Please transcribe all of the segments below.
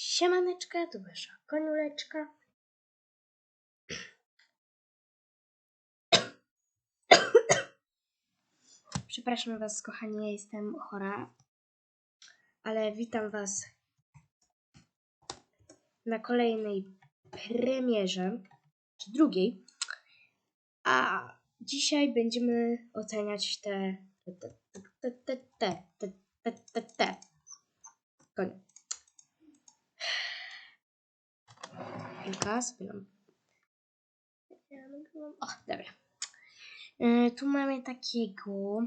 Siemaneczka, tu wasza koniuleczka. Przepraszam was, kochani, ja jestem chora, ale witam was na kolejnej premierze, czy drugiej. A dzisiaj będziemy oceniać te te te te te te te te te te Ja nagrywam- O, dobra. E, tu mamy takiego...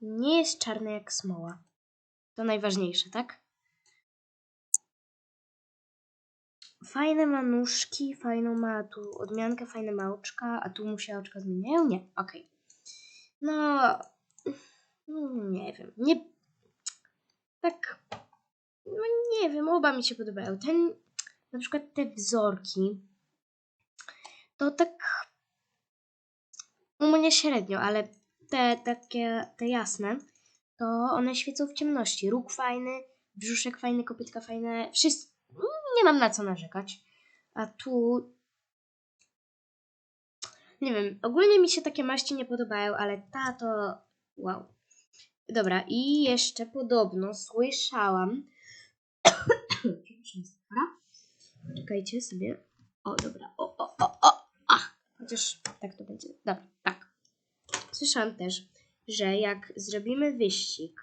Nie jest czarny jak smoła. To najważniejsze, tak? Fajne ma nóżki, fajną ma tu odmiankę, fajne ma oczka, a tu mu się oczka zmieniają? Nie, okej. No, mm, nie wiem, nie... Tak, no nie wiem, oba mi się podobają. Ten, na przykład te wzorki, to tak u mnie średnio, ale te takie, te jasne, to one świecą w ciemności. Róg fajny, brzuszek fajny, kopytka fajne, wszystko, nie mam na co narzekać. A tu, nie wiem, ogólnie mi się takie maści nie podobają, ale ta to, wow. Dobra, i jeszcze podobno słyszałam, Przepraszam, jest chora. Czekajcie sobie. O, dobra. O, o, o, o. A, chociaż tak to będzie. Dobra, tak. Słyszałam też, że jak zrobimy wyścig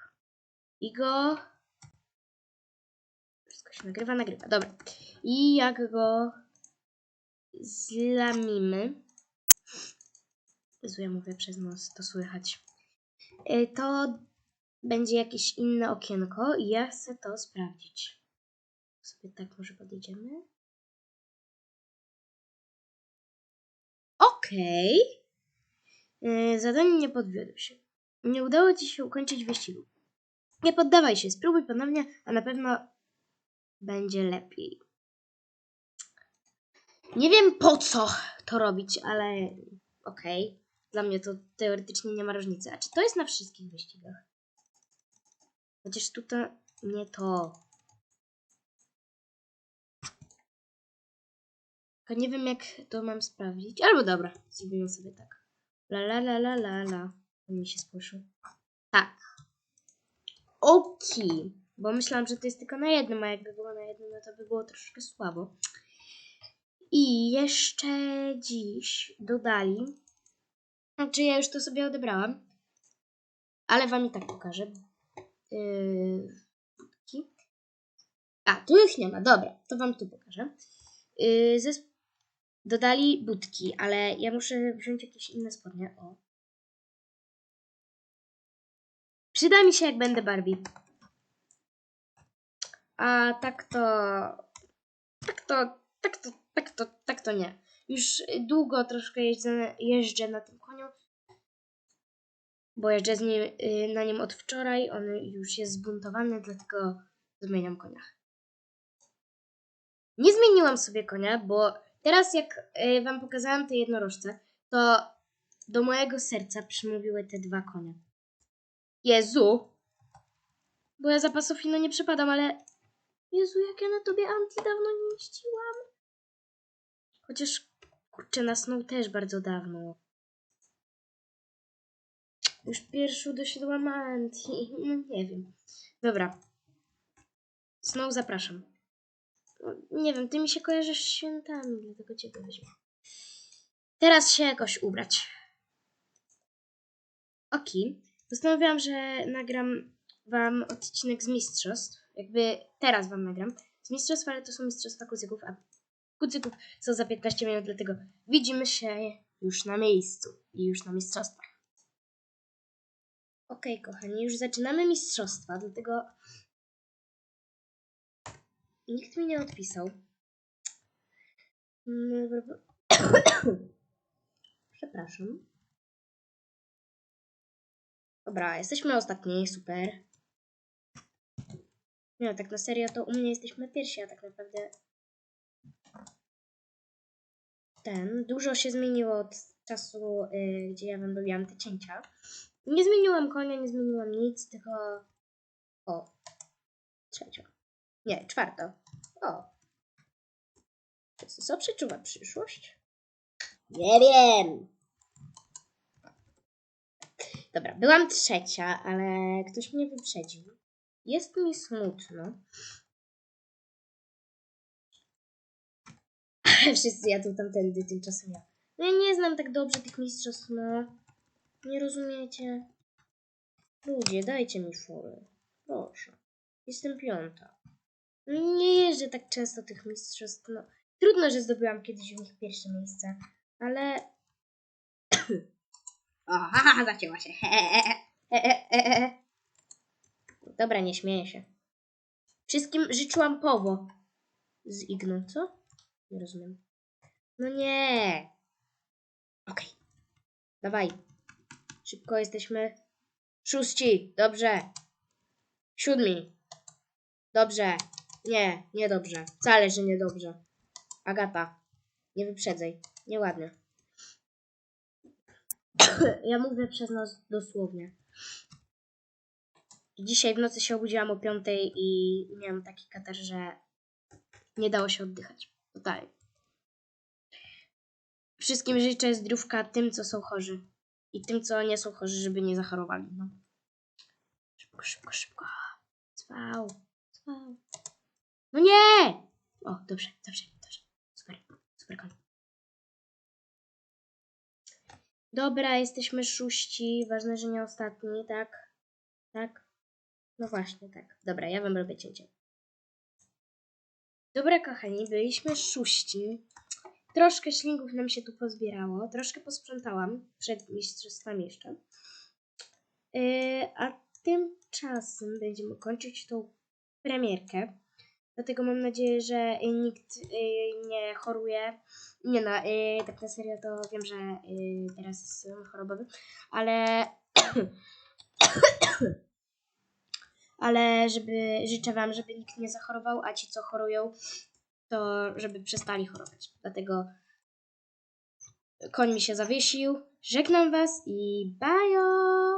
i go. Wszystko się nagrywa, nagrywa. Dobra. I jak go zlamimy. Ja mówię przez nos, to słychać. Y, To będzie jakieś inne okienko i ja chcę to sprawdzić. Sobie tak może podejdziemy. Okej. Yy, Zadanie nie podwiodło się. Nie udało ci się ukończyć wyścigu. Nie poddawaj się, spróbuj ponownie, a na pewno będzie lepiej. Nie wiem po co to robić, ale okej. Dla mnie to teoretycznie nie ma różnicy. A czy to jest na wszystkich wyścigach? Chociaż tutaj nie to. Tylko nie wiem, jak to mam sprawdzić. Albo dobra, zrobimy sobie tak. La la la la la la. On mi się spłoszył. Tak. Oki. Bo myślałam, że to jest tylko na jednym, a jakby było na jednym, no to by było troszkę słabo. I jeszcze dziś dodali. Znaczy, ja już to sobie odebrałam. Ale wam i tak pokażę. Yy. A, tu ich nie ma. Dobra, to wam tu pokażę. Yy, zes- dodali budki, ale ja muszę wziąć jakieś inne spodnie. O. Przyda mi się, jak będę Barbie. A tak to. Tak to. Tak to. Tak to. Tak to nie. Już długo troszkę jeżdżę, jeżdżę na tym koniu. Bo jeżdżę z nim, y, na nim od wczoraj. On już jest zbuntowany, dlatego zmieniam konia. Nie zmieniłam sobie konia, bo teraz jak y, wam pokazałam te jednorożce, to do mojego serca przymówiły te dwa konie. Jezu! Bo ja za pasofino nie przypadam, ale Jezu, jak ja na tobie anti dawno nie jeździłam. Chociaż, kurczę, na Snow też bardzo dawno. Już pierwszy dosiadłam anti. No nie wiem. Dobra. Snow zapraszam. Nie wiem, ty mi się kojarzysz z świętami, dlatego ciebie weźmie. Teraz się jakoś ubrać. Oki. Postanowiłam, że nagram wam odcinek z mistrzostw. Jakby teraz wam nagram. Z mistrzostw, ale to są mistrzostwa kucyków, a kucyków są za 15 minut, dlatego widzimy się już na miejscu i już na mistrzostwach. Okej, kochani, już zaczynamy mistrzostwa, dlatego nikt mi nie odpisał. Mm, Przepraszam. Dobra, jesteśmy ostatni, super. Nie, tak na serio to u mnie jesteśmy pierwsi, a tak naprawdę ten. Dużo się zmieniło od czasu, y, gdzie ja wam robiłam te cięcia. Nie zmieniłam konia, nie zmieniłam nic, tylko O. Trzecia. Nie, czwarta. O. Co przeczuwa przyszłość? Nie wiem. Dobra, byłam trzecia, ale ktoś mnie wyprzedził. Jest mi smutno. Wszyscy jadą tamtędy tymczasem ja. No ja nie znam tak dobrze tych mistrzostw, no. Nie rozumiecie? Ludzie, dajcie mi furę. Proszę. Jestem piąta. Nie jeżdżę tak często tych mistrzostw, no. Trudno, że zdobyłam kiedyś w nich pierwsze miejsce, ale... o, haha, zacięła się. Dobra, nie śmieję się. Wszystkim życzyłam powo. Z Igną, co? Nie rozumiem. No nie. Okej. Dawaj. Szybko jesteśmy. Szóści. Dobrze. Siódmi. Dobrze. Nie, niedobrze. Wcale, że niedobrze. Agata. Nie wyprzedzaj. Nieładnie. ja mówię przez nos dosłownie. Dzisiaj w nocy się obudziłam o piątej i miałam taki katar, że nie dało się oddychać. Totalnie. Wszystkim życzę zdrówka tym, co są chorzy. I tym, co nie są chorzy, żeby nie zachorowali. No. Szybko, szybko, szybko. Cwał, cwał. No nie! O, dobrze, dobrze, dobrze. Super, super koń. Dobra, jesteśmy szóści. Ważne, że nie ostatni, tak? Tak? No właśnie, tak. Dobra, ja wam robię cięcie. Dobra, kochani, byliśmy szóści. Troszkę ślingów nam się tu pozbierało. Troszkę posprzątałam przed mistrzostwami jeszcze. Yy, a tymczasem będziemy kończyć tą premierkę. Dlatego mam nadzieję, że nikt yy, nie choruje. Nie no, yy, tak na serio to wiem, że teraz jest sezon chorobowy, ale ale żeby życzę wam, żeby nikt nie zachorował, a ci co chorują, to żeby przestali chorować. Dlatego koń mi się zawiesił. Żegnam was i bajo!